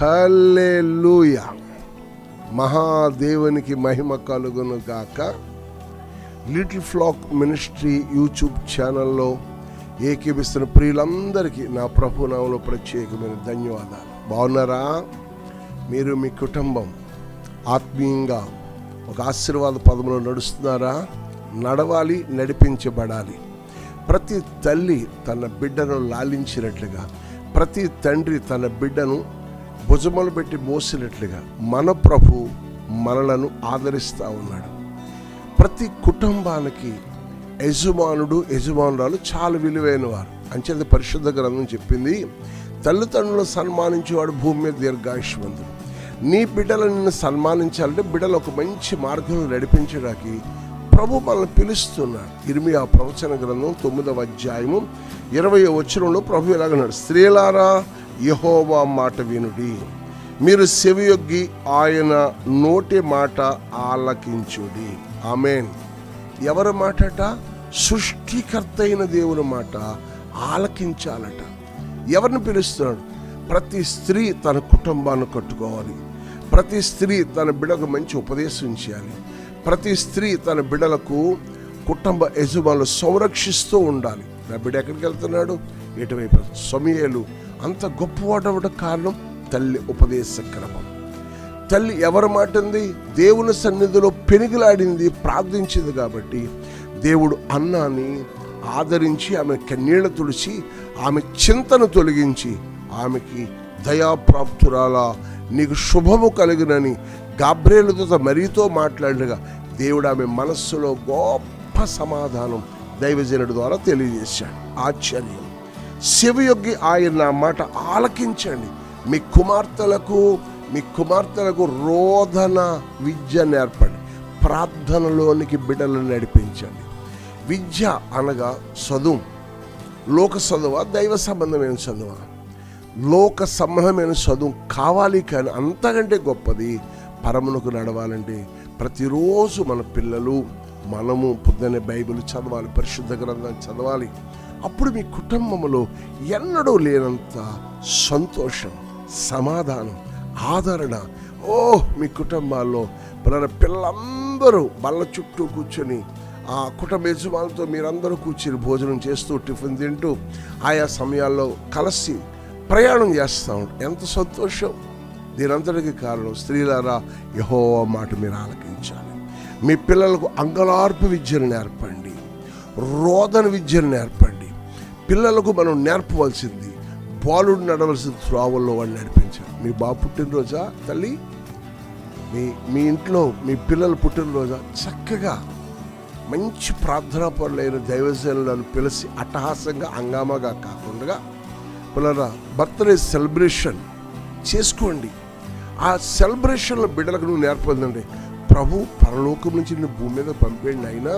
హల్లెలూయ. మహాదేవునికి మహిమ కలుగును గాక. Little flax ministry YouTube ఛానల్లో ఏకీపిస్తున్న ప్రియులందరికీ నా ప్రభునామంలో ప్రత్యేకమైన ధన్యవాదాలు. బాగున్నారా? మీరు మీ కుటుంబం ఆత్మీయంగా ఒక ఆశీర్వాద పదములో నడుస్తున్నారా? నడవాలి నడిపించబడాలి. ప్రతి తల్లి తన బిడ్డను లాలించినట్లుగా ప్రతి తండ్రి తన బిడ్డను భుజములు పెట్టి మోసినట్లుగా మన ప్రభు మనలను ఆదరిస్తూ ఉన్నాడు. ప్రతి కుటుంబానికి యజమానుడు యజమానురాలు చాలా విలువైన వారు అంచేది పరిశుద్ధ గ్రంథం చెప్పింది. తల్లిదండ్రులను సన్మానించేవాడు భూమి మీద దీర్ఘాయుష్మంతుడు. నీ బిడ్డలను నిన్ను సన్మానించాలంటే బిడ్డలు ఒక మంచి మార్గం నడిపించడానికి ప్రభు మనల్ని పిలుస్తున్నాడు. ఇరిమియా ప్రవచన గ్రంథం తొమ్మిదవ అధ్యాయము ఇరవై వచనంలో ప్రభు ఎలాగన్నాడు స్త్రీలారా యహోవా మాట వినుడి. మీరు సెవియొగ్గి ఆయన నోటి మాట ఆలకించుడి. ఆమెన్. ఎవరి మాటట? సృష్టికర్త అయిన దేవుని మాట ఆలకించాలట. ఎవరిని పిలుస్తున్నాడు? ప్రతి స్త్రీ తన కుటుంబాన్ని కట్టుకోవాలి. ప్రతి స్త్రీ తన బిడకు మంచి ఉపదేశం చేయాలి. ప్రతి స్త్రీ తన బిడలకు కుటుంబ యజమానులు సంరక్షిస్తూ ఉండాలి. నా బిడ్డ ఎక్కడికి వెళ్తున్నాడు? ఎటువైపు సమయలు అంత గొప్పవాడవడం కారణం తల్లి ఉపదేశ క్రమం. తల్లి ఎవరి మాట ఉంది దేవుని సన్నిధిలో పెనుగులాడింది ప్రార్థించింది కాబట్టి దేవుడు అన్నాని ఆదరించి ఆమె కన్నీళ్ళు తుడిచి ఆమె చింతను తొలగించి ఆమెకి దయాప్రాప్తురాలా నీకు శుభము కలిగినని గాబ్రేలుతో మరీతో మాట్లాడగా దేవుడు ఆమె మనస్సులో గొప్ప సమాధానం దైవజనుడి ద్వారా తెలియజేశాడు. ఆశ్చర్యం. శివయొగ్గి ఆయన నా మాట ఆలకించండి. మీ కుమార్తెలకు మీ కుమార్తెలకు రోధన విద్య నేర్పండి. ప్రార్థనలోనికి బిడ్డలను నడిపించండి. విద్య అనగా చదువు. లోక చదువ? దైవ సంబంధమైన చదువా? లోక సంబంధమైన చదువు కావాలి కానీ అంతకంటే గొప్పది పరమునకు నడవాలంటే ప్రతిరోజు మన పిల్లలు మనము పొద్దున్నే బైబిల్ చదవాలి పరిశుద్ధ గ్రంథం చదవాలి. అప్పుడు మీ కుటుంబంలో ఎన్నడూ లేనంత సంతోషం సమాధానం ఆదరణ. ఓ మీ కుటుంబాల్లో మన పిల్లలందరూ బల్ల చుట్టూ కూర్చొని ఆ కుటుంబ యజమానులతో మీరందరూ కూర్చొని భోజనం చేస్తూ టిఫిన్ తింటూ ఆయా సమయాల్లో కలిసి ప్రయాణం చేస్తూ ఉంటాం. ఎంత సంతోషం! దీనంతటికి కారణం స్త్రీలారా యహో మాట మీరు ఆలకించాలి. మీ పిల్లలకు అంగలార్పు విద్యను నేర్పండి. రోదన విద్యను నేర్పండి. పిల్లలకు మనం నేర్పవలసింది బాలుడు నడవలసిన త్రోవల్లో వాళ్ళు నడిపించారు మీ బాబు పుట్టినరోజా తల్లి? మీ మీ ఇంట్లో మీ పిల్లలు పుట్టినరోజా? చక్కగా మంచి ప్రార్థనా పరులైన దైవజనులను పిలిచి అట్టహాసంగా హంగామాగా కాకుండా పిల్లల బర్త్డే సెలబ్రేషన్ చేసుకోండి. ఆ సెలబ్రేషన్లో బిడ్డలకు నువ్వు నేర్పదండి ప్రభు పరలోకం నుంచి నేను భూమి మీద పంపేయండి అయినా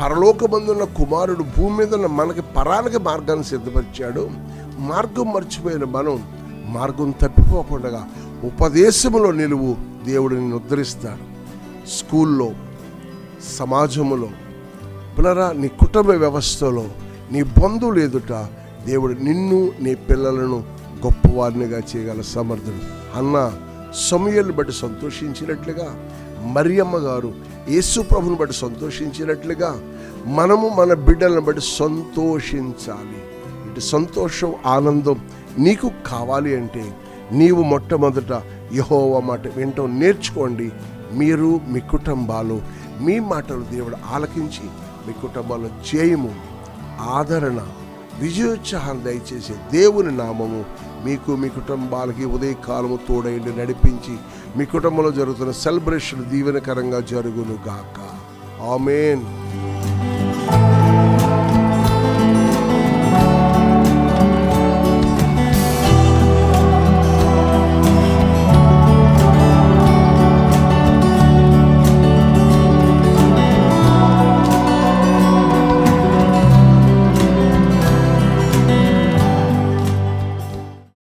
పరలోకమందున్న కుమారుడు భూమి మీద ఉన్న మనకి పరానికి మార్గాన్ని సిద్ధపరిచాడు. మార్గం మర్చిపోయిన మనం మార్గం తప్పిపోకుండా ఉపదేశములో నిలువు దేవుడు నిన్ను ఉద్ధరిస్తాడు స్కూల్లో సమాజములో పిల్లరా నీ కుటుంబ వ్యవస్థలో నీ బంధువులు ఎదుట దేవుడు నిన్ను నీ పిల్లలను గొప్పవారినిగా చేయగల సమర్థుడు. అన్న సమయాన్ని బట్టి సంతోషించినట్లుగా మరియమ్మ గారు యేసు ప్రభుని బట్టి సంతోషించినట్లుగా మనము మన బిడ్డలను బట్టి సంతోషించాలి. ఇటు సంతోషం ఆనందం నీకు కావాలి అంటే నీవు మొట్టమొదట యహోవ మాట వింటం నేర్చుకోండి. మీరు మీ కుటుంబాలు మీ మాటలు దేవుడు ఆలకించి మీ కుటుంబాలు జయము ఆదరణ విజయోత్సాహం దయచేసే దేవుని నామము మీకు మీ కుటుంబాలకి ఉదయకాలము తోడైండి నడిపించి మీ కుటుంబంలో జరుగుతున్న సెలబ్రేషన్ దీవెనకరంగా జరుగును గాక ఆమెన్